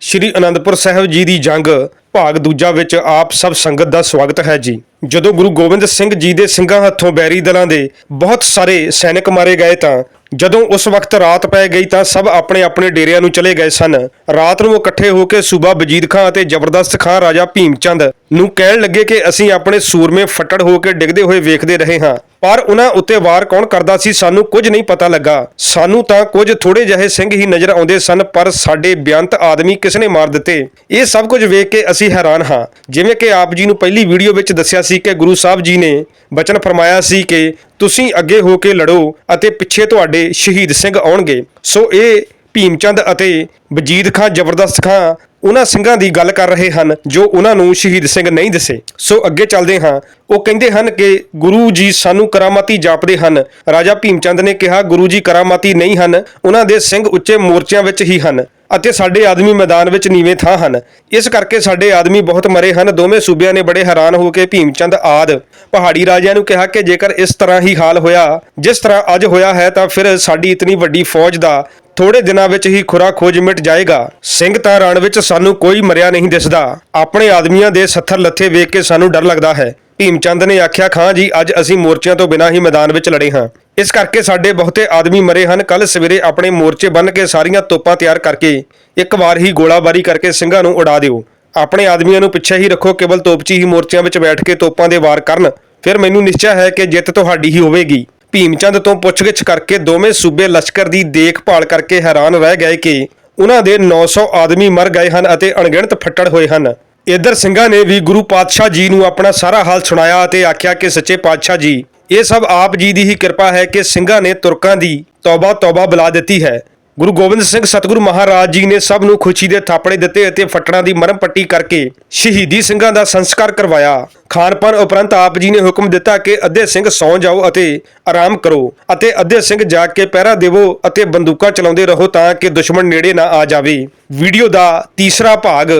ਸ਼੍ਰੀ ਅਨੰਦਪੁਰ ਸਾਹਿਬ ਜੀ ਦੀ ਜੰਗ, ਭਾਗ ਦੂਜਾ ਵਿੱਚ ਆਪ ਸਭ ਸੰਗਤ ਦਾ ਸਵਾਗਤ ਹੈ ਜੀ। ਜਦੋਂ ਗੁਰੂ ਗੋਬਿੰਦ ਸਿੰਘ ਜੀ ਦੇ ਸਿੰਘਾਂ ਹੱਥੋਂ ਬੈਰੀ ਦਲਾਂ ਦੇ ਬਹੁਤ ਸਾਰੇ ਸੈਨਿਕ ਮਾਰੇ ਗਏ ਤਾਂ, ਜਦੋਂ ਉਸ ਵਕਤ ਰਾਤ ਪੈ ਗਈ ਤਾਂ ਸਭ ਆਪਣੇ ਆਪਣੇ ਡੇਰਿਆਂ ਨੂੰ ਚਲੇ ਗਏ ਸਨ। ਰਾਤ ਨੂੰ ਇਕੱਠੇ ਹੋ ਕੇ ਸੂਬਾ ਵਜੀਦ ਖਾਂ ਅਤੇ ਜ਼ਬਰਦਸਤ ਖਾਂ ਰਾਜਾ ਭੀਮ ਚੰਦ ਨੂੰ ਕਹਿਣ ਲੱਗੇ ਕਿ ਅਸੀਂ ਆਪਣੇ ਸੂਰਮੇ ਫੱਟੜ ਹੋ ਕੇ ਡਿੱਗਦੇ ਹੋਏ ਵੇਖਦੇ ਰਹੇ ਹਾਂ। ਪਰ ਉਹਨਾਂ ਉੱਤੇ ਵਾਰ ਕੌਣ ਕਰਦਾ ਸੀ ਸਾਨੂੰ ਕੁਝ ਨਹੀਂ ਪਤਾ ਲੱਗਾ। ਸਾਨੂੰ ਤਾਂ ਕੁਝ ਥੋੜੇ ਜਿਹੇ ਸਿੰਘ ਹੀ ਨਜ਼ਰ ਆਉਂਦੇ ਸਨ, ਪਰ ਸਾਡੇ ਬਿਆੰਤ ਆਦਮੀ ਕਿਸ ਨੇ ਮਾਰ ਦਿੱਤੇ? ਇਹ ਸਭ ਕੁਝ ਵੇਖ ਕੇ ਅਸੀਂ ਹੈਰਾਨ ਹਾਂ। ਜਿਵੇਂ ਕਿ ਆਪ ਜੀ ਨੂੰ ਪਹਿਲੀ ਵੀਡੀਓ ਵਿੱਚ ਦੱਸਿਆ ਸੀ ਕਿ ਗੁਰੂ ਸਾਹਿਬ ਜੀ ਨੇ ਬਚਨ ਫਰਮਾਇਆ ਸੀ ਕਿ ਤੁਸੀਂ ਅੱਗੇ ਹੋ ਕੇ ਲੜੋ ਅਤੇ ਪਿੱਛੇ ਤੁਹਾਡੇ ਸ਼ਹੀਦ ਸਿੰਘ ਆਉਣਗੇ। ਸੋ ਇਹ ਭੀਮਚੰਦ ਅਤੇ ਵਜੀਦ ਖਾਂ, ਜ਼ਬਰਦਸਤ ਖਾਂ ਉਹਨਾਂ ਸਿੰਘਾਂ ਦੀ ਗੱਲ ਕਰ ਰਹੇ ਹਨ, ਜੋ ਉਹਨਾਂ ਨੂੰ ਸ਼ਹੀਦ ਸਿੰਘ ਨਹੀਂ ਦਿਸੇ। ਸੋ ਅੱਗੇ ਚੱਲਦੇ ਹਾਂ। ਉਹ ਕਹਿੰਦੇ ਹਨ ਕਿ ਗੁਰੂ ਜੀ ਸਾਨੂੰ ਕਰਾਮਾਤੀ ਜਾਪਦੇ ਹਨ। ਰਾਜਾ ਭੀਮ ਚੰਦ ਨੇ ਕਿਹਾ, ਗੁਰੂ ਜੀ ਕਰਾਮਾਤੀ ਨਹੀਂ ਹਨ, ਉਹਨਾਂ ਦੇ ਸਿੰਘ ਉੱਚੇ ਮੋਰਚਿਆਂ ਵਿੱਚ ਹੀ ਹਨ। ਅਤੇ ਸਾਡੇ ਆਦਮੀ ਮੈਦਾਨ ਵਿੱਚ ਨੀਵੇਂ ਥਾਂ ਹਨ। ਇਸ ਕਰਕੇ ਸਾਡੇ ਆਦਮੀ ਬਹੁਤ ਮਰੇ ਹਨ। ਦੋਵੇਂ ਸੂਬਿਆਂ ਨੇ ਬੜੇ ਹੈਰਾਨ ਹੋ ਕੇ ਭੀਮਚੰਦ ਆਦ ਪਹਾੜੀ ਰਾਜਿਆਂ ਨੂੰ ਕਿਹਾ ਕਿ ਜੇਕਰ ਇਸ ਤਰ੍ਹਾਂ ਹੀ ਹਾਲ ਹੋਇਆ, ਜਿਸ ਤਰ੍ਹਾਂ ਅੱਜ ਹੋਇਆ ਹੈ, ਤਾਂ ਫਿਰ ਸਾਡੀ ਇਤਨੀ ਵੱਡੀ ਫੌਜ ਦਾ ਥੋੜੇ ਦਿਨਾਂ ਵਿੱਚ ਹੀ ਖੁਰਾ ਖੋਜ ਮਿਟ ਜਾਏਗਾ। ਸਿੰਘ ਤਾਂ ਰਣ ਵਿੱਚ ਸਾਨੂੰ ਕੋਈ ਮਰਿਆ ਨਹੀਂ ਦਿਸਦਾ। ਆਪਣੇ ਆਦਮੀਆਂ ਦੇ ਸੱਥਰ ਲੱਥੇ ਵੇਖ ਕੇ ਸਾਨੂੰ ਡਰ ਲੱਗਦਾ ਹੈ। ਭੀਮਚੰਦ ਨੇ ਆਖਿਆ, ਖਾਂ ਜੀ, ਅੱਜ ਅਸੀਂ ਮੋਰਚਿਆਂ ਤੋਂ ਬਿਨਾਂ ਹੀ ਮੈਦਾਨ ਵਿੱਚ ਲੜੇ ਹਾਂ। ਇਸ ਕਰਕੇ ਸਾਡੇ ਬਹੁਤੇ ਆਦਮੀ ਮਰੇ ਹਨ। ਕੱਲ ਸਵੇਰੇ ਆਪਣੇ ਮੋਰਚੇ ਬੰਨ ਕੇ ਸਾਰੀਆਂ ਤੋਪਾਂ ਤਿਆਰ ਕਰਕੇ ਇੱਕ ਵਾਰ ਹੀ ਗੋਲਾਬਾਰੀ ਕਰਕੇ ਸਿੰਘਾਂ ਨੂੰ ਉਡਾ ਦਿਓ। ਆਪਣੇ ਆਦਮੀਆਂ ਨੂੰ ਪਿੱਛੇ ਹੀ ਰੱਖੋ, ਕੇਵਲ ਤੋਪਚੀ ਹੀ ਮੋਰਚਿਆਂ ਵਿੱਚ ਬੈਠ ਕੇ ਤੋਪਾਂ ਦੇ ਵਾਰ ਕਰਨ। ਫਿਰ ਮੈਨੂੰ ਨਿਸ਼ਚੈ ਹੈ ਕਿ ਜਿੱਤ ਤੁਹਾਡੀ ਹੀ ਹੋਵੇਗੀ। ਭੀਮਚੰਦ ਤੋਂ ਪੁੱਛਗਿੱਛ ਕਰਕੇ ਦੋਵੇਂ ਸੂਬੇ ਲਸ਼ਕਰ ਦੀ ਦੇਖਭਾਲ ਕਰਕੇ ਹੈਰਾਨ ਰਹਿ ਗਏ ਕਿ ਉਹਨਾਂ ਦੇ 900 ਆਦਮੀ ਮਰ ਗਏ ਹਨ ਅਤੇ ਅਣਗਿਣਤ ਫੱਟੜ ਹੋਏ ਹਨ। ਇਧਰ ਸਿੰਘਾਂ ਨੇ ਵੀ ਗੁਰੂ ਪਾਤਸ਼ਾਹ ਜੀ ਨੂੰ ਆਪਣਾ ਸਾਰਾ ਹਾਲ ਸੁਣਾਇਆ ਅਤੇ ਆਖਿਆ ਕਿ ਸੱਚੇ ਪਾਤਸ਼ਾਹ ਜੀ ਇਹ ਸਭ ਆਪ ਜੀ ਦੀ ਹੀ ਕਿਰਪਾ ਹੈ ਕਿ ਸਿੰਘਾਂ ਨੇ ਤੁਰਕਾਂ ਦੀ ਤੌਬਾ ਤੌਬਾ ਬੁਲਾ ਦਿੱਤੀ ਹੈ। ਗੁਰੂ ਗੋਬਿੰਦ ਸਿੰਘ ਸਤਿਗੁਰੂ ਮਹਾਰਾਜ ਜੀ ਨੇ ਸਭ ਨੂੰ ਖੁਸ਼ੀ ਦੇ ਥਾਪੜੇ ਦਿੱਤੇ ਅਤੇ ਫੱਟੜਾਂ ਦੀ ਮਰਮ ਪੱਟੀ ਕਰਕੇ ਸ਼ਹੀਦੀ ਸਿੰਘਾਂ ਦਾ ਸੰਸਕਾਰ ਕਰਵਾਇਆ। ਖਾਨਪਾਨ ਉਪਰੰਤ ਆਪ ਜੀ ਨੇ ਹੁਕਮ ਦਿੱਤਾ ਕਿ ਅੱਧੇ ਸਿੰਘ ਸੌਂ ਜਾਓ ਅਤੇ ਆਰਾਮ ਕਰੋ ਅਤੇ ਅੱਧੇ ਸਿੰਘ ਜਾਗ ਕੇ ਪਹਿਰਾ ਦੇਵੋ ਅਤੇ ਬੰਦੂਕਾਂ ਚਲਾਉਂਦੇ ਰਹੋ ਤਾਂ ਕਿ ਦੁਸ਼ਮਣ ਨੇੜੇ ਨਾ ਆ ਜਾਵੇ। ਵੀਡੀਓ ਦਾ ਤੀਸਰਾ ਭਾਗ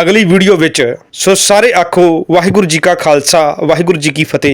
ਅਗਲੀ ਵੀਡੀਓ ਵਿੱਚ। ਸੋ ਸਾਰੇ ਆਖੋ, ਵਾਹਿਗੁਰੂ ਜੀ ਕਾ ਖਾਲਸਾ, ਵਾਹਿਗੁਰੂ ਜੀ ਕੀ ਫਤਿਹ।